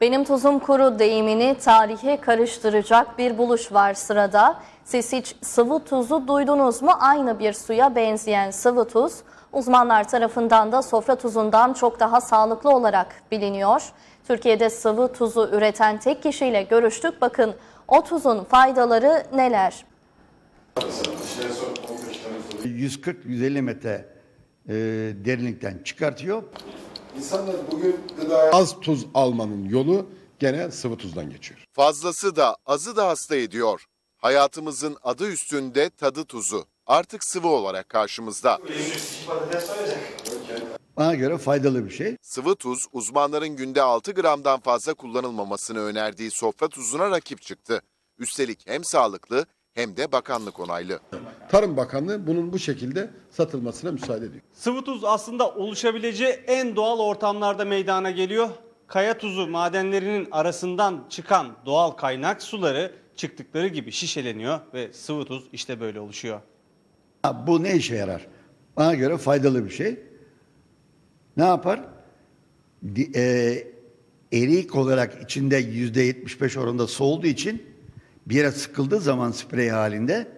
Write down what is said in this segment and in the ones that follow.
Benim tuzum kuru deyimini tarihe karıştıracak bir buluş var sırada. Siz hiç sıvı tuzu duydunuz mu? Aynı bir suya benzeyen sıvı tuz uzmanlar tarafından da sofra tuzundan çok daha sağlıklı olarak biliniyor. Türkiye'de sıvı tuzu üreten tek kişiyle görüştük. Bakın o tuzun faydaları neler? 140-150 metre e, derinlikten çıkartıyor. İnsanlar bugün gıdaya az tuz almanın yolu gene sıvı tuzdan geçiyor. Fazlası da azı da hasta ediyor. Hayatımızın adı üstünde tadı tuzu. Artık sıvı olarak karşımızda. Bana göre faydalı bir şey. Sıvı tuz uzmanların günde 6 gramdan fazla kullanılmamasını önerdiği sofra tuzuna rakip çıktı. Üstelik hem sağlıklı hem de bakanlık onaylı. Tarım Bakanlığı bunun bu şekilde satılmasına müsaade ediyor. Sıvı tuz aslında oluşabileceği en doğal ortamlarda meydana geliyor. Kaya tuzu madenlerinin arasından çıkan doğal kaynak suları çıktıkları gibi şişeleniyor ve sıvı tuz işte böyle oluşuyor. Ha, bu ne işe yarar? Bana göre faydalı bir şey. Ne yapar? E, erik olarak içinde yüzde 75 oranında soğuduğu için bir yere sıkıldığı zaman sprey halinde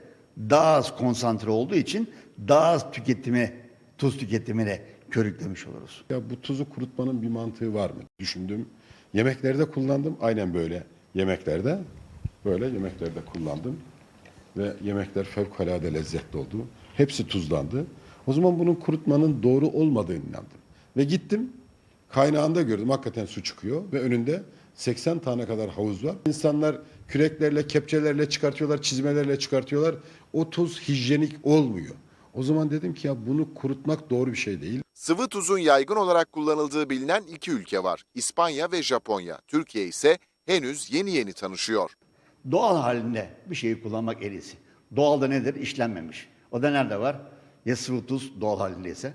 daha az konsantre olduğu için daha az tüketimi, tuz tüketimine körüklemiş oluruz. Ya bu tuzu kurutmanın bir mantığı var mı? Düşündüm. Yemeklerde kullandım. Aynen böyle. Yemeklerde böyle yemeklerde kullandım. Ve yemekler fevkalade lezzetli oldu. Hepsi tuzlandı. O zaman bunun kurutmanın doğru olmadığını inandım. Ve gittim kaynağında gördüm. Hakikaten su çıkıyor ve önünde 80 tane kadar havuz var. İnsanlar küreklerle, kepçelerle çıkartıyorlar, çizmelerle çıkartıyorlar. O tuz hijyenik olmuyor. O zaman dedim ki ya bunu kurutmak doğru bir şey değil. Sıvı tuzun yaygın olarak kullanıldığı bilinen iki ülke var. İspanya ve Japonya. Türkiye ise henüz yeni yeni tanışıyor. Doğal halinde bir şeyi kullanmak en iyisi. Doğalda nedir? İşlenmemiş. O da nerede var? Ya sıvı tuz doğal halindeyse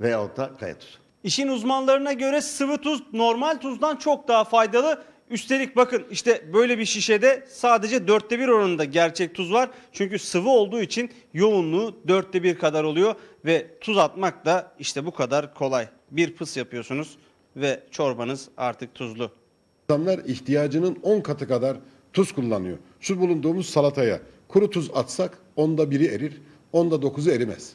veyahut da kaya tuzu. İşin uzmanlarına göre sıvı tuz normal tuzdan çok daha faydalı. Üstelik bakın işte böyle bir şişede sadece dörtte bir oranında gerçek tuz var. Çünkü sıvı olduğu için yoğunluğu dörtte bir kadar oluyor ve tuz atmak da işte bu kadar kolay. Bir pıs yapıyorsunuz ve çorbanız artık tuzlu. İnsanlar ihtiyacının 10 katı kadar tuz kullanıyor. Şu bulunduğumuz salataya kuru tuz atsak onda biri erir, onda dokuzu erimez.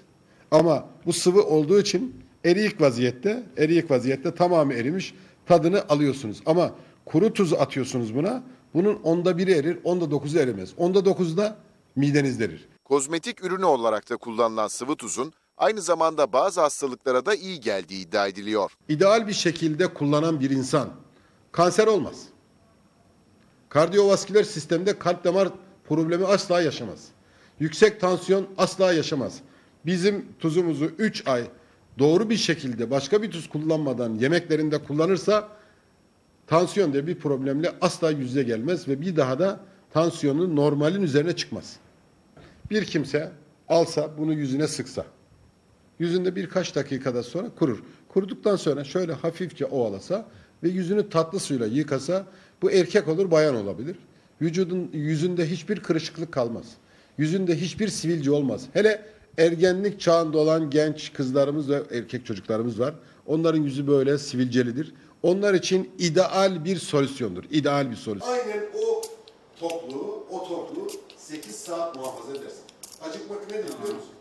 Ama bu sıvı olduğu için eriyik vaziyette, eriyik vaziyette tamamı erimiş tadını alıyorsunuz. Ama kuru tuz atıyorsunuz buna, bunun onda biri erir, onda dokuzu erimez. Onda dokuzu da midenizde erir. Kozmetik ürünü olarak da kullanılan sıvı tuzun aynı zamanda bazı hastalıklara da iyi geldiği iddia ediliyor. İdeal bir şekilde kullanan bir insan kanser olmaz. Kardiyovasküler sistemde kalp damar problemi asla yaşamaz. Yüksek tansiyon asla yaşamaz. Bizim tuzumuzu 3 ay doğru bir şekilde başka bir tuz kullanmadan yemeklerinde kullanırsa tansiyon diye bir problemle asla yüze gelmez ve bir daha da tansiyonu normalin üzerine çıkmaz. Bir kimse alsa bunu yüzüne sıksa Yüzünde birkaç dakikada sonra kurur. Kuruduktan sonra şöyle hafifçe ovalasa ve yüzünü tatlı suyla yıkasa bu erkek olur bayan olabilir. Vücudun yüzünde hiçbir kırışıklık kalmaz. Yüzünde hiçbir sivilce olmaz. Hele ergenlik çağında olan genç kızlarımız ve erkek çocuklarımız var. Onların yüzü böyle sivilcelidir. Onlar için ideal bir solüsyondur. İdeal bir solüsyon. Aynen o tokluğu, o tokluğu 8 saat muhafaza edersin. Acıkmak nedir biliyor musun?